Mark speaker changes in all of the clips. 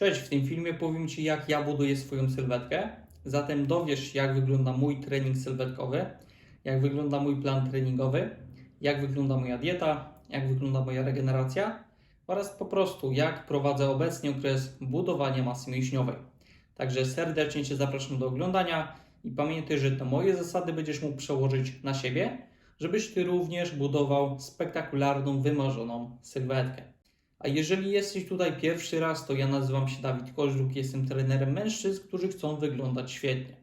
Speaker 1: Cześć, w tym filmie powiem Ci jak ja buduję swoją sylwetkę. Zatem dowiesz się jak wygląda mój trening sylwetkowy, jak wygląda mój plan treningowy, jak wygląda moja dieta, jak wygląda moja regeneracja oraz po prostu jak prowadzę obecnie okres budowania masy mięśniowej. Także serdecznie Cię zapraszam do oglądania i pamiętaj, że te moje zasady będziesz mógł przełożyć na siebie, żebyś Ty również budował spektakularną, wymarzoną sylwetkę. A jeżeli jesteś tutaj pierwszy raz, to ja nazywam się Dawid Koźluk, jestem trenerem mężczyzn, którzy chcą wyglądać świetnie.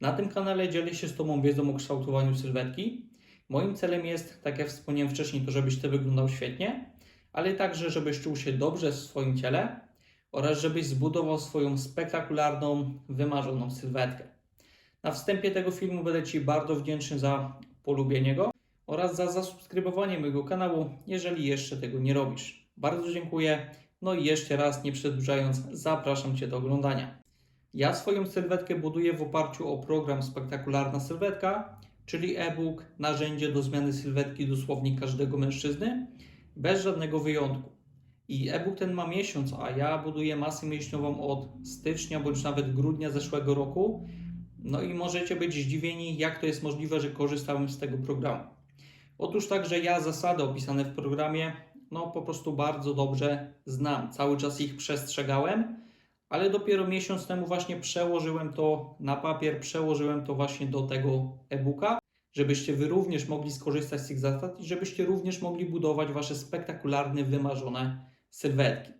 Speaker 1: Na tym kanale dzielę się z Tobą wiedzą o kształtowaniu sylwetki. Moim celem jest, tak jak wspomniałem wcześniej, to żebyś Ty wyglądał świetnie, ale także żebyś czuł się dobrze w swoim ciele oraz żebyś zbudował swoją spektakularną, wymarzoną sylwetkę. Na wstępie tego filmu będę Ci bardzo wdzięczny za polubienie go oraz za zasubskrybowanie mojego kanału, jeżeli jeszcze tego nie robisz. Bardzo dziękuję. No i jeszcze raz, nie przedłużając, zapraszam Cię do oglądania. Ja swoją sylwetkę buduję w oparciu o program Spektakularna Sylwetka, czyli e-book, narzędzie do zmiany sylwetki dosłownie każdego mężczyzny, bez żadnego wyjątku. I e-book ten ma miesiąc, a ja buduję masę mięśniową od stycznia bądź nawet grudnia zeszłego roku. No i możecie być zdziwieni, jak to jest możliwe, że korzystałem z tego programu. Otóż także ja zasady opisane w programie, no po prostu bardzo dobrze znam. Cały czas ich przestrzegałem, ale dopiero miesiąc temu właśnie przełożyłem to na papier, przełożyłem to właśnie do tego e-booka, żebyście wy również mogli skorzystać z tych zasad i żebyście również mogli budować wasze spektakularne, wymarzone sylwetki.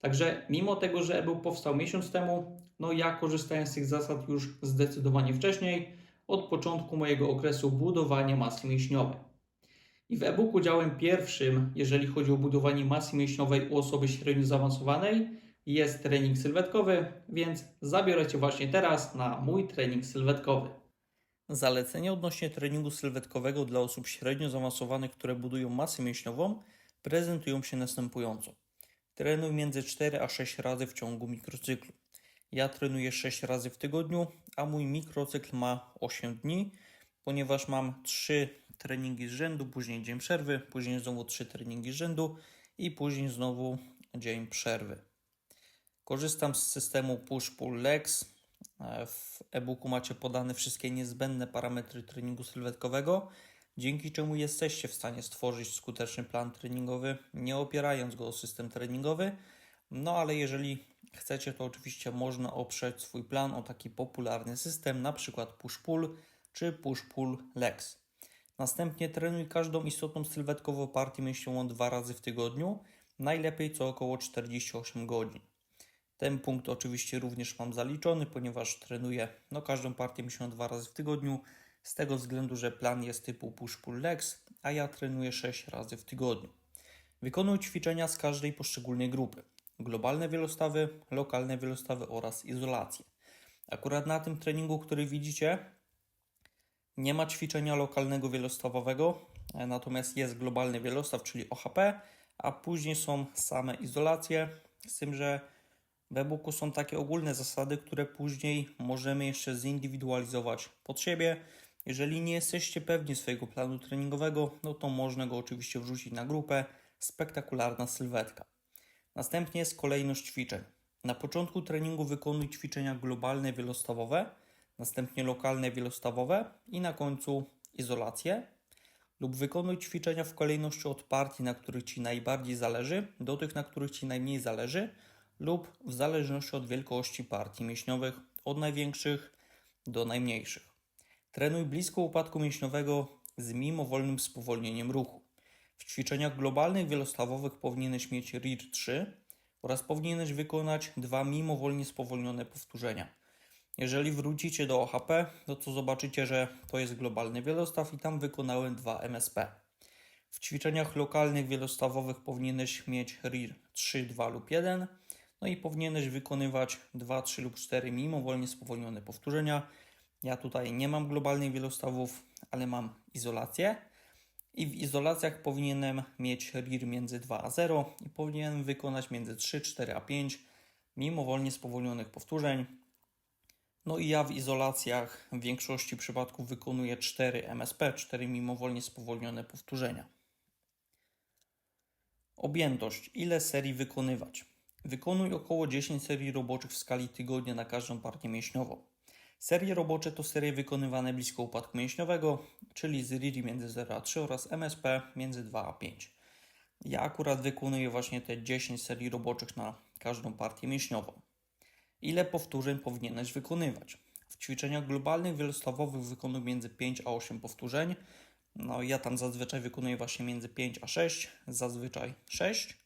Speaker 1: Także mimo tego, że e-book powstał miesiąc temu, no ja korzystałem z tych zasad już zdecydowanie wcześniej, od początku mojego okresu budowania masy mięśniowej. I w e-booku działem pierwszym, jeżeli chodzi o budowanie masy mięśniowej u osoby średnio zaawansowanej, jest trening sylwetkowy, więc zabiorę Cię właśnie teraz na mój trening sylwetkowy. Zalecenia odnośnie treningu sylwetkowego dla osób średnio zaawansowanych, które budują masę mięśniową, prezentują się następująco. Trenuj między 4 a 6 razy w ciągu mikrocyklu. Ja trenuję 6 razy w tygodniu, a mój mikrocykl ma 8 dni, ponieważ mam 3 treningi z rzędu, później dzień przerwy, później znowu 3 treningi z rzędu i później znowu dzień przerwy. Korzystam z systemu Push-Pull Legs. E, W e-booku macie podane wszystkie niezbędne parametry treningu sylwetkowego, dzięki czemu jesteście w stanie stworzyć skuteczny plan treningowy, nie opierając go o system treningowy. No ale jeżeli chcecie, to oczywiście można oprzeć swój plan o taki popularny system, na przykład push-pull czy push-pull legs. Następnie trenuj każdą istotną sylwetkową partię mięśniową dwa razy w tygodniu, najlepiej co około 48 godzin. Ten punkt oczywiście również mam zaliczony, ponieważ trenuję no, każdą partię mięśniową dwa razy w tygodniu, z tego względu, że plan jest typu push-pull legs, a ja trenuję 6 razy w tygodniu. Wykonuj ćwiczenia z każdej poszczególnej grupy. Globalne wielostawy, lokalne wielostawy oraz izolację. Akurat na tym treningu, który widzicie, nie ma ćwiczenia lokalnego wielostawowego, e, natomiast jest globalny wielostaw, czyli OHP, a później są same izolacje, z tym, że w e-booku są takie ogólne zasady, które później możemy jeszcze zindywidualizować pod siebie. Jeżeli nie jesteście pewni swojego planu treningowego, no to można go oczywiście wrzucić na grupę Spektakularna Sylwetka. Następnie jest kolejność ćwiczeń. Na początku treningu wykonuj ćwiczenia globalne wielostawowe, następnie lokalne wielostawowe i na końcu izolację. Lub wykonuj ćwiczenia w kolejności od partii, na których Ci najbardziej zależy, do tych, na których Ci najmniej zależy, lub w zależności od wielkości partii mięśniowych, od największych do najmniejszych. Trenuj blisko upadku mięśniowego z mimowolnym spowolnieniem ruchu. W ćwiczeniach globalnych wielostawowych powinieneś mieć RIR 3 oraz powinieneś wykonać dwa mimowolnie spowolnione powtórzenia. Jeżeli wrócicie do OHP, no to zobaczycie, że to jest globalny wielostaw i tam wykonałem dwa MSP. W ćwiczeniach lokalnych wielostawowych powinieneś mieć RIR 3, 2 lub 1, no i powinieneś wykonywać 2, 3 lub 4 mimowolnie spowolnione powtórzenia. Ja tutaj nie mam globalnych wielostawów, ale mam izolację. I w izolacjach powinienem mieć RIR między 2 a 0 i powinienem wykonać między 3, 4 a 5 mimowolnie spowolnionych powtórzeń. No i ja w izolacjach w większości przypadków wykonuję 4 MSP, 4 mimowolnie spowolnione powtórzenia. Objętość. Ile serii wykonywać? Wykonuj około 10 serii roboczych w skali tygodnia na każdą partię mięśniową. Serie robocze to serie wykonywane blisko upadku mięśniowego, czyli z RIRI między 0 a 3 oraz MSP między 2 a 5. Ja akurat wykonuję właśnie te 10 serii roboczych na każdą partię mięśniową. Ile powtórzeń powinieneś wykonywać? W ćwiczeniach globalnych wielostawowych wykonuję między 5 a 8 powtórzeń. No ja tam zazwyczaj wykonuję właśnie między 5 a 6, zazwyczaj 6.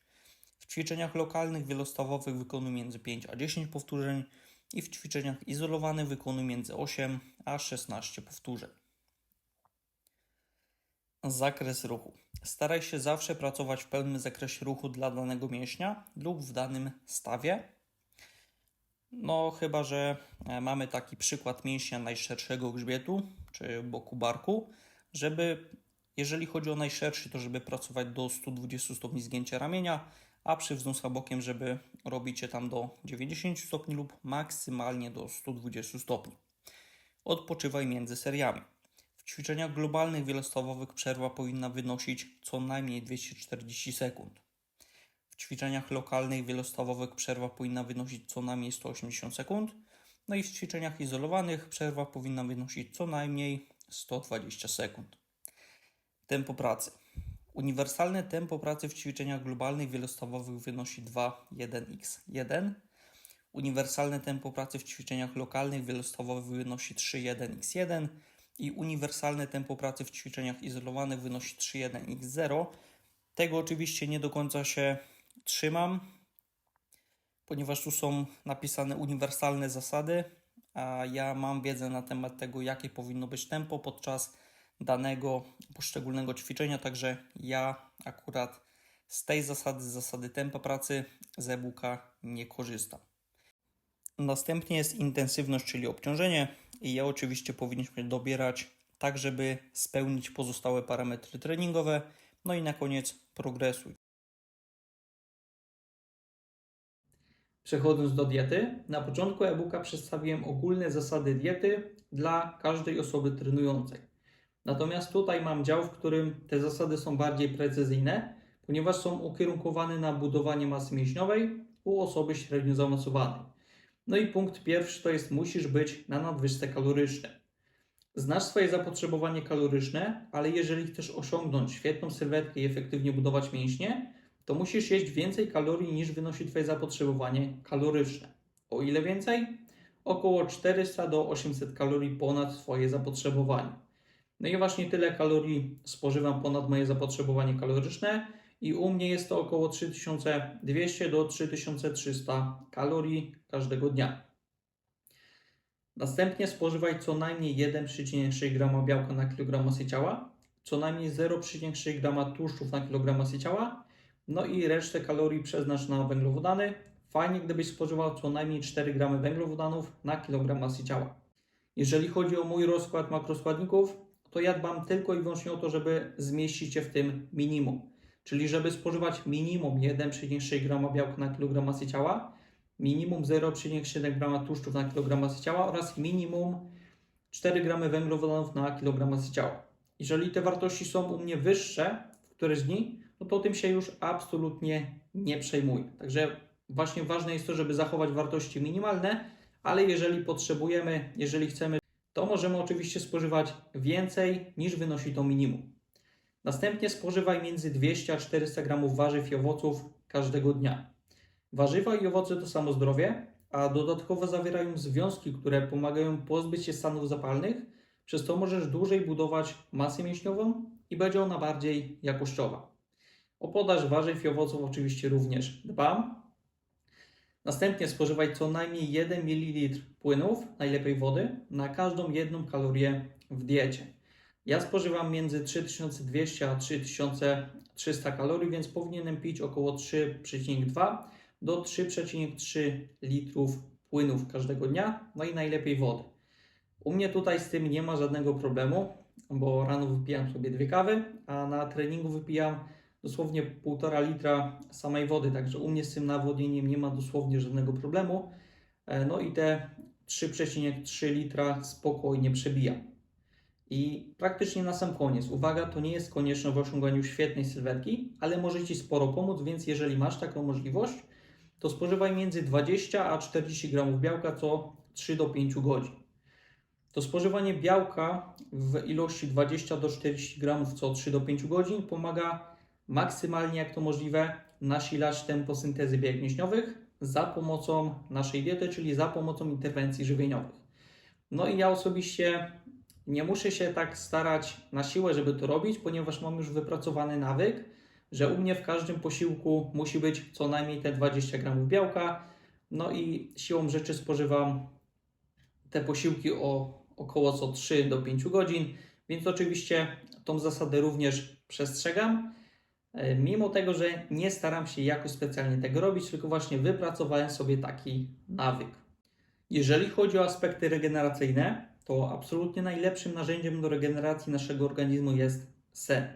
Speaker 1: W ćwiczeniach lokalnych wielostawowych wykonuję między 5 a 10 powtórzeń i w ćwiczeniach izolowanych wykonuję między 8 a 16 powtórzeń. Zakres ruchu. Staraj się zawsze pracować w pełnym zakresie ruchu dla danego mięśnia lub w danym stawie. No, chyba że e, mamy taki przykład mięśnia najszerszego grzbietu czy boku barku, żeby jeżeli chodzi o najszerszy, to żeby pracować do 120 stopni zgięcia ramienia, a przy wznosa bokiem, żeby robić je tam do 90 stopni lub maksymalnie do 120 stopni. Odpoczywaj między seriami. W ćwiczeniach globalnych wielostawowych przerwa powinna wynosić co najmniej 240 sekund. W ćwiczeniach lokalnych wielostawowych przerwa powinna wynosić co najmniej 180 sekund. No i w ćwiczeniach izolowanych przerwa powinna wynosić co najmniej 120 sekund. Tempo pracy. Uniwersalne tempo pracy w ćwiczeniach globalnych wielostawowych wynosi 2,1x1. Uniwersalne tempo pracy w ćwiczeniach lokalnych wielostawowych wynosi 3,1x1 i uniwersalne tempo pracy w ćwiczeniach izolowanych wynosi 3,1x0. Tego oczywiście nie do końca się trzymam, ponieważ tu są napisane uniwersalne zasady, a ja mam wiedzę na temat tego, jakie powinno być tempo podczas danego poszczególnego ćwiczenia, także ja akurat z tej zasady, z zasady tempa pracy z e-booka nie korzystam. Następnie jest intensywność, czyli obciążenie i ja oczywiście powinniśmy dobierać tak, żeby spełnić pozostałe parametry treningowe. No i na koniec progresuj. Przechodząc do diety, na początku e-booka przedstawiłem ogólne zasady diety dla każdej osoby trenującej. Natomiast tutaj mam dział, w którym te zasady są bardziej precyzyjne, ponieważ są ukierunkowane na budowanie masy mięśniowej u osoby średnio zaawansowanej. No i punkt pierwszy to jest musisz być na nadwyżce kalorycznej. Znasz swoje zapotrzebowanie kaloryczne, ale jeżeli chcesz osiągnąć świetną sylwetkę i efektywnie budować mięśnie, to musisz jeść więcej kalorii niż wynosi Twoje zapotrzebowanie kaloryczne. O ile więcej? Około 400 do 800 kalorii ponad Twoje zapotrzebowanie. No i właśnie tyle kalorii spożywam ponad moje zapotrzebowanie kaloryczne i u mnie jest to około 3200 do 3300 kalorii każdego dnia. Następnie spożywaj co najmniej 1,6 g białka na kilogram masy ciała, co najmniej 0,6 g tłuszczów na kilogram masy ciała, no i resztę kalorii przeznacz na węglowodany. Fajnie, gdybyś spożywał co najmniej 4 g węglowodanów na kilogram masy ciała. Jeżeli chodzi o mój rozkład makroskładników, to ja dbam tylko i wyłącznie o to, żeby zmieścić się w tym minimum. Czyli żeby spożywać minimum 1,6 g białka na kilogram masy ciała, minimum 0,7 g tłuszczów na kilogram masy ciała oraz minimum 4 g węglowodanów na kilogram masy ciała. Jeżeli te wartości są u mnie wyższe w któreś dni, no to tym się już absolutnie nie przejmuję. Także właśnie ważne jest to, żeby zachować wartości minimalne, ale jeżeli potrzebujemy, jeżeli chcemy, to możemy oczywiście spożywać więcej niż wynosi to minimum. Następnie spożywaj między 200 a 400 gramów warzyw i owoców każdego dnia. Warzywa i owoce to samo zdrowie, a dodatkowo zawierają związki, które pomagają pozbyć się stanów zapalnych, przez to możesz dłużej budować masę mięśniową i będzie ona bardziej jakościowa. O podaż warzyw i owoców oczywiście również dbam. Następnie spożywaj co najmniej 1 ml płynów, najlepiej wody, na każdą jedną kalorię w diecie. Ja spożywam między 3200 a 3300 kalorii, więc powinienem pić około 3,2 do 3,3 litrów płynów każdego dnia, no i najlepiej wody. U mnie tutaj z tym nie ma żadnego problemu, bo rano wypijam sobie dwie kawy, a na treningu wypijam dosłownie 1,5 litra samej wody, także u mnie z tym nawodnieniem nie ma dosłownie żadnego problemu. E, no i te 3,3 litra spokojnie przebijam. I praktycznie na sam koniec, uwaga, to nie jest konieczne w osiąganiu świetnej sylwetki, ale może Ci sporo pomóc, więc jeżeli masz taką możliwość, to spożywaj między 20 a 40 gramów białka co 3 do 5 godzin. To spożywanie białka w ilości 20 do 40 gramów co 3 do 5 godzin pomaga maksymalnie jak to możliwe nasilać tempo syntezy białek mięśniowych za pomocą naszej diety, czyli za pomocą interwencji żywieniowych. No i ja osobiście nie muszę się tak starać na siłę, żeby to robić, ponieważ mam już wypracowany nawyk, że u mnie w każdym posiłku musi być co najmniej te 20 gramów białka. No i siłą rzeczy spożywam te posiłki o około co 3 do 5 godzin, więc oczywiście tą zasadę również przestrzegam. E, Mimo tego, że nie staram się jakoś specjalnie tego robić, tylko właśnie wypracowałem sobie taki nawyk. Jeżeli chodzi o aspekty regeneracyjne, to absolutnie najlepszym narzędziem do regeneracji naszego organizmu jest sen.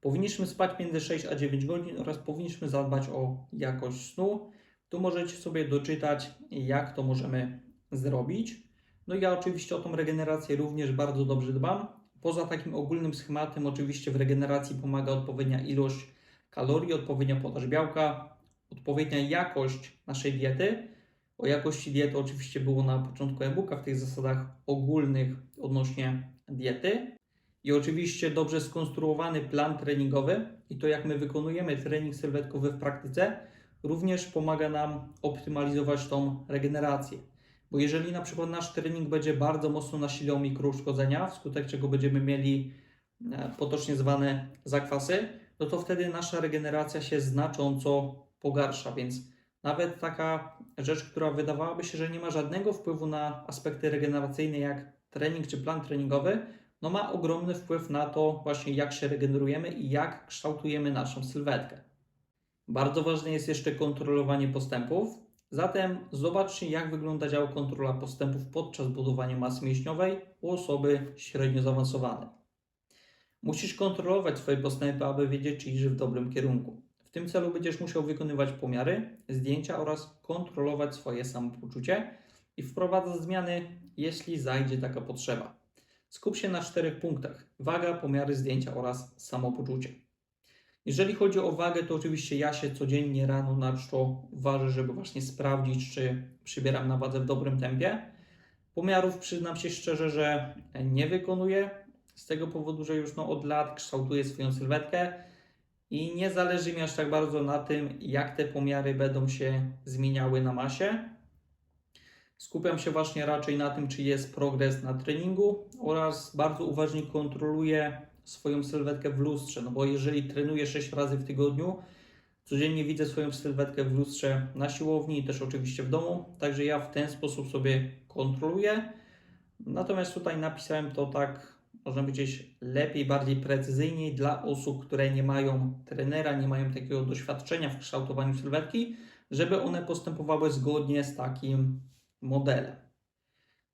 Speaker 1: Powinniśmy spać między 6 a 9 godzin oraz powinniśmy zadbać o jakość snu. Tu możecie sobie doczytać, jak to możemy zrobić. No ja oczywiście o tą regenerację również bardzo dobrze dbam. Poza takim ogólnym schematem, oczywiście w regeneracji pomaga odpowiednia ilość kalorii, odpowiednia podaż białka, odpowiednia jakość naszej diety. O jakości diety oczywiście było na początku e-booka w tych zasadach ogólnych odnośnie diety. I oczywiście dobrze skonstruowany plan treningowy i to jak my wykonujemy trening sylwetkowy w praktyce również pomaga nam optymalizować tą regenerację. Bo jeżeli na przykład nasz trening będzie bardzo mocno nasilał mikrouszkodzenia, wskutek czego będziemy mieli e, potocznie zwane zakwasy, no to wtedy nasza regeneracja się znacząco pogarsza. Więc nawet taka rzecz, która wydawałaby się, że nie ma żadnego wpływu na aspekty regeneracyjne, jak trening czy plan treningowy, no ma ogromny wpływ na to właśnie jak się regenerujemy i jak kształtujemy naszą sylwetkę. Bardzo ważne jest jeszcze kontrolowanie postępów. Zatem zobaczcie, jak wygląda dział kontrola postępów podczas budowania masy mięśniowej u osoby średnio zaawansowanej. Musisz kontrolować swoje postępy, aby wiedzieć, czy idziesz w dobrym kierunku. W tym celu będziesz musiał wykonywać pomiary, zdjęcia oraz kontrolować swoje samopoczucie i wprowadzać zmiany, jeśli zajdzie taka potrzeba. Skup się na czterech punktach: waga, pomiary, zdjęcia oraz samopoczucie. Jeżeli chodzi o wagę, to oczywiście ja się codziennie rano na czczo ważę, żeby właśnie sprawdzić, czy przybieram na wadze w dobrym tempie. Pomiarów przyznam się szczerze, że nie wykonuję, z tego powodu, że już no, od lat kształtuję swoją sylwetkę i nie zależy mi aż tak bardzo na tym, jak te pomiary będą się zmieniały na masie. Skupiam się właśnie raczej na tym, czy jest progres na treningu oraz bardzo uważnie kontroluję swoją sylwetkę w lustrze, no bo jeżeli trenuję 6 razy w tygodniu, codziennie widzę swoją sylwetkę w lustrze na siłowni też oczywiście w domu, także ja w ten sposób sobie kontroluję. Natomiast tutaj napisałem to tak, można powiedzieć, lepiej, bardziej precyzyjniej dla osób, które nie mają trenera, nie mają takiego doświadczenia w kształtowaniu sylwetki, żeby one postępowały zgodnie z takim modelem.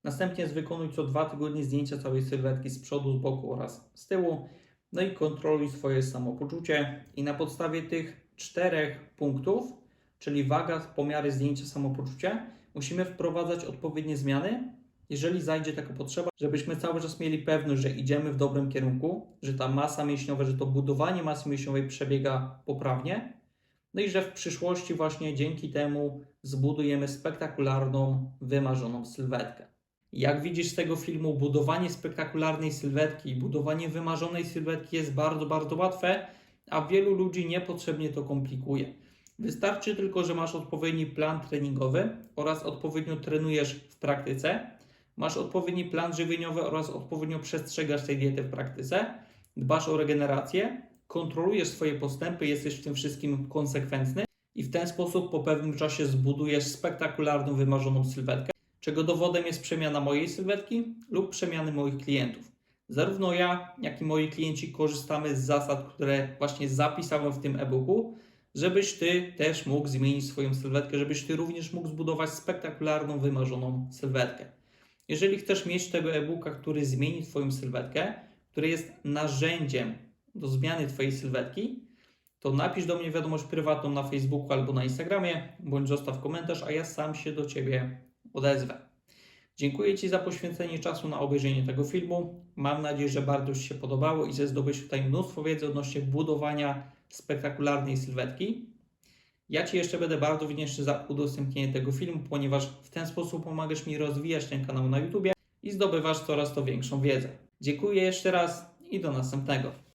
Speaker 1: Następnie wykonuj co dwa tygodnie zdjęcia całej sylwetki z przodu, z boku oraz z tyłu. No i kontroluj swoje samopoczucie. I na podstawie tych czterech punktów, czyli waga, pomiary, zdjęcia, samopoczucie, musimy wprowadzać odpowiednie zmiany, jeżeli zajdzie taka potrzeba, żebyśmy cały czas mieli pewność, że idziemy w dobrym kierunku, że ta masa mięśniowa, że to budowanie masy mięśniowej przebiega poprawnie, no i że w przyszłości właśnie dzięki temu zbudujemy spektakularną, wymarzoną sylwetkę. Jak widzisz z tego filmu, budowanie spektakularnej sylwetki i budowanie wymarzonej sylwetki jest bardzo, bardzo łatwe, a wielu ludzi niepotrzebnie to komplikuje. Wystarczy tylko, że masz odpowiedni plan treningowy oraz odpowiednio trenujesz w praktyce, masz odpowiedni plan żywieniowy oraz odpowiednio przestrzegasz tej diety w praktyce, dbasz o regenerację, kontrolujesz swoje postępy, jesteś w tym wszystkim konsekwentny i w ten sposób po pewnym czasie zbudujesz spektakularną, wymarzoną sylwetkę, czego dowodem jest przemiana mojej sylwetki lub przemiany moich klientów. Zarówno ja, jak i moi klienci korzystamy z zasad, które właśnie zapisałem w tym e-booku, żebyś Ty też mógł zmienić swoją sylwetkę, żebyś Ty również mógł zbudować spektakularną, wymarzoną sylwetkę. Jeżeli chcesz mieć tego e-booka, który zmieni Twoją sylwetkę, który jest narzędziem do zmiany Twojej sylwetki, to napisz do mnie wiadomość prywatną na Facebooku albo na Instagramie, bądź zostaw komentarz, a ja sam się do Ciebie odezwę. Dziękuję Ci za poświęcenie czasu na obejrzenie tego filmu. Mam nadzieję, że bardzo Ci się podobało i że zdobyłeś tutaj mnóstwo wiedzy odnośnie budowania spektakularnej sylwetki. Ja Ci jeszcze będę bardzo wdzięczny za udostępnienie tego filmu, ponieważ w ten sposób pomagasz mi rozwijać ten kanał na YouTube i zdobywasz coraz to większą wiedzę. Dziękuję jeszcze raz i do następnego.